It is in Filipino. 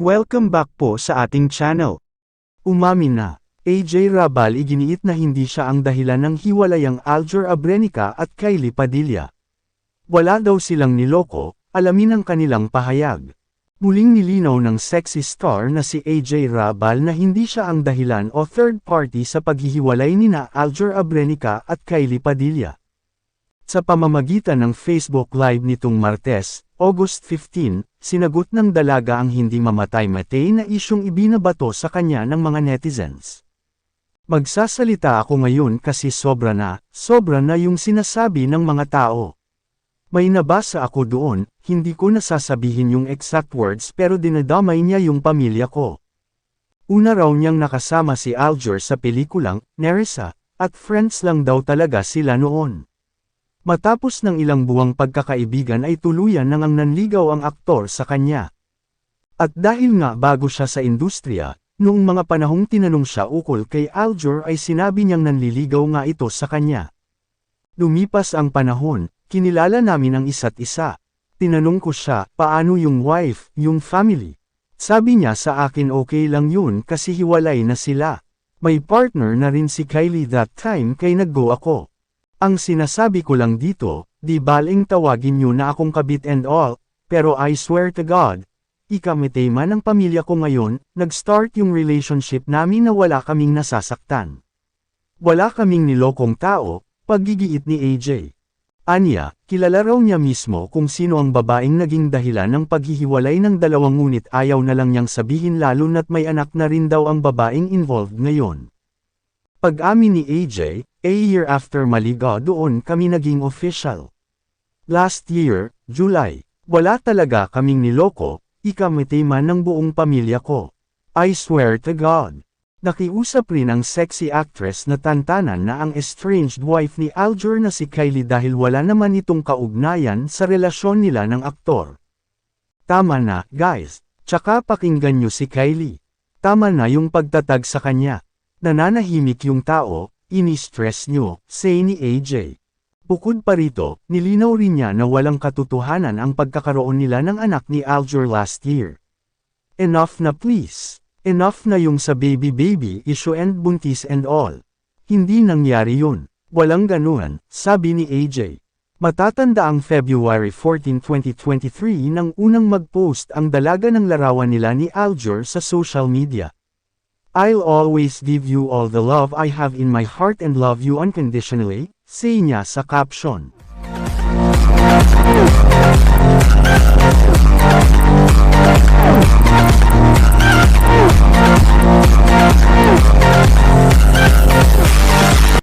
Welcome back po sa ating channel. Umamin na, AJ Rabal iginiit na hindi siya ang dahilan ng hiwalayang Aljur Abrenica at Kylie Padilla. Wala daw silang niloko, alamin ang kanilang pahayag. Muling nilinaw ng sexy star na si AJ Rabal na hindi siya ang dahilan o third party sa paghihiwalay nina Aljur Abrenica at Kylie Padilla. Sa pamamagitan ng Facebook Live nitong Martes, August 15, sinagot ng dalaga ang hindi mamatay-matay na isyong ibinabato sa kanya ng mga netizens. Magsasalita ako ngayon kasi sobra na, sobra na yung sinasabi ng mga tao. May nabasa ako doon, hindi ko nasasabihin yung exact words pero dinadamay niya yung pamilya ko. Una raw niyang nakasama si Aljur sa pelikulang, Nerissa, at friends lang daw talaga sila noon. Matapos ng ilang buwang pagkakaibigan ay tuluyan nang ang nanligaw ang aktor sa kanya. At dahil nga bago siya sa industriya, noong mga panahong tinanong siya ukol kay Aljur ay sinabi niyang nanliligaw nga ito sa kanya. Lumipas ang panahon, kinilala namin ang isa't isa. Tinanong ko siya, paano yung wife, yung family? Sabi niya sa akin okay lang yun kasi hiwalay na sila. May partner na rin si Kylie that time kay nag-go ako. Ang sinasabi ko lang dito, di baling tawagin niyo na akong kabit and all, pero I swear to God, ikamitay man ng pamilya ko ngayon, nag-start yung relationship namin na wala kaming nasasaktan. Wala kaming nilokong tao, paggigiit ni AJ. Anya, kilala raw niya mismo kung sino ang babaeng naging dahilan ng paghihiwalay ng dalawang ngunit ayaw na lang niyang sabihin lalo na't may anak na rin daw ang babaeng involved ngayon. Pag-amin ni AJ, a year after maligaw doon kami naging official. Last year, July, wala talaga kaming niloko, ikamitay man ng buong pamilya ko. I swear to God. Nakiusap rin ang sexy actress na tantanan na ang estranged wife ni Aljur na si Kylie dahil wala naman itong kaugnayan sa relasyon nila ng aktor. Tama na, guys. Tsaka pakinggan nyo si Kylie. Tama na yung pagtatag sa kanya. Nananahimik yung tao, ini-stress nyo, say ni AJ. Bukod pa rito, nilinaw rin niya na walang katotohanan ang pagkakaroon nila ng anak ni Aljur last year. Enough na please. Enough na yung sa baby-baby issue and buntis and all. Hindi nangyari yun. Walang ganuan, sabi ni AJ. Matatanda ang February 14, 2023 nang unang mag-post ang dalaga ng larawan nila ni Aljur sa social media. I'll always give you all the love I have in my heart and love you unconditionally, say niya sa caption.